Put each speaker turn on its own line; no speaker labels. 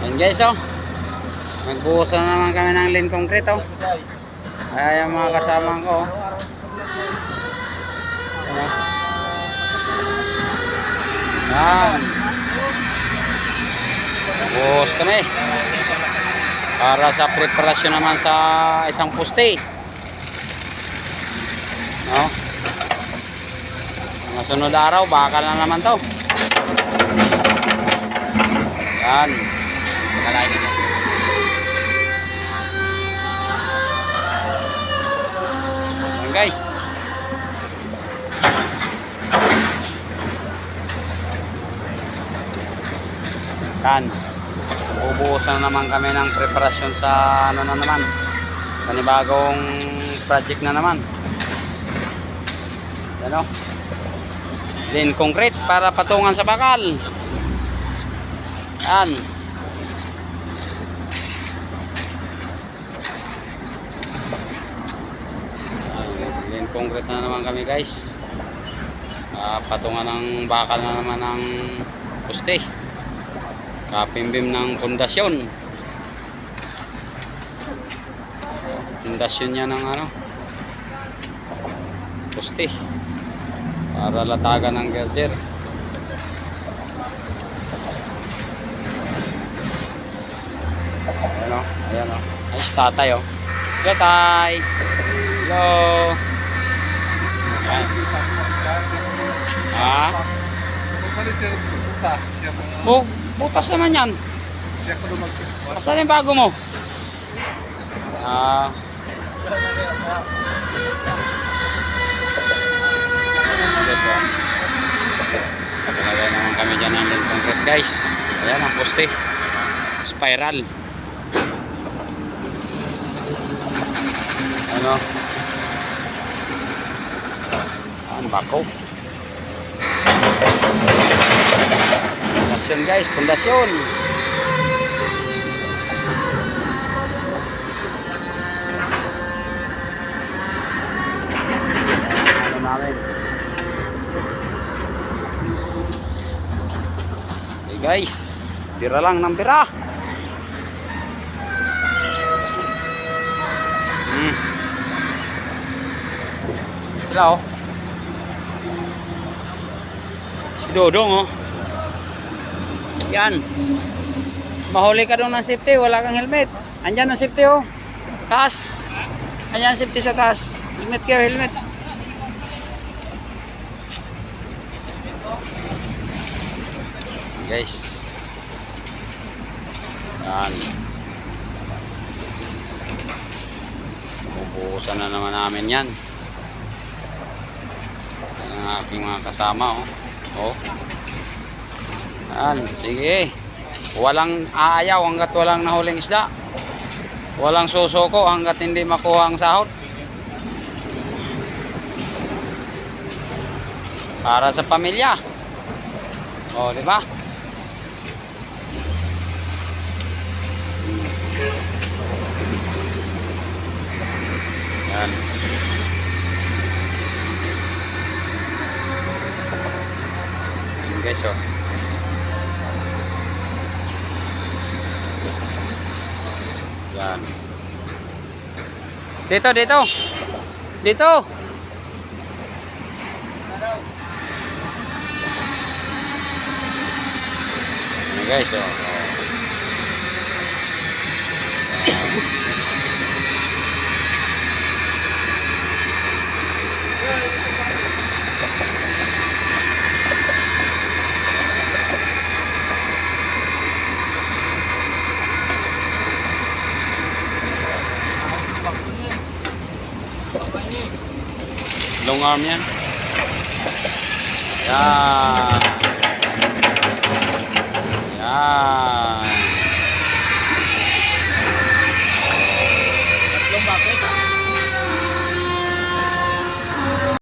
Yan guys oh. Nagbuhos na naman kami ng lean concrete oh. Kaya yung mga kasama ko oh. Yan. Buhos kami. Para sa preparasyon naman sa isang poste. No? Mga sunod araw, bakal na naman to. Yan. Nakalain na. Yan guys. Yan. Ubuos na naman kami ng preparasyon sa ano na naman. Panibagong project na naman. Yan o. Then concrete para patungan sa bakal. Yan. Then concrete na naman kami guys. Ah, patungan ng bakal na naman ng poste. Kapimbim ng pundasyon. Pundasyon niya ng ano? Poste. Para latagan ng girder. Ayan o. Ayan o. Ay, si tatay o. Tatay. Hello. Ha? Bu butas naman yan. Asan yung bago mo? Ah. Naman kami dyan ng concrete guys. Ayan ang poste. Spiral. Ano? Ang bako. Pundasyon guys, pundasyon. Ano? Okay guys, pira lang ng pira. Hmm. Sila oh. Dodong oh. Yan. Mahuli ka doon ng safety, wala kang helmet. Andyan ang safety oh. Taas. Andyan ang safety sa taas. Helmet kayo, helmet. Guys. Yan. Ubuusan na naman namin yan. Yan ang aking mga kasama oh. Oh. Yan, sige. Walang aayaw hanggat walang nahuling isda. Walang susuko hanggat hindi makuha ang sahod. Para sa pamilya. O, di ba? Yan. Yan guys. Yan. Dito, dito. Dito. Yan guys, oh. Long arm yan. Yan. Yan.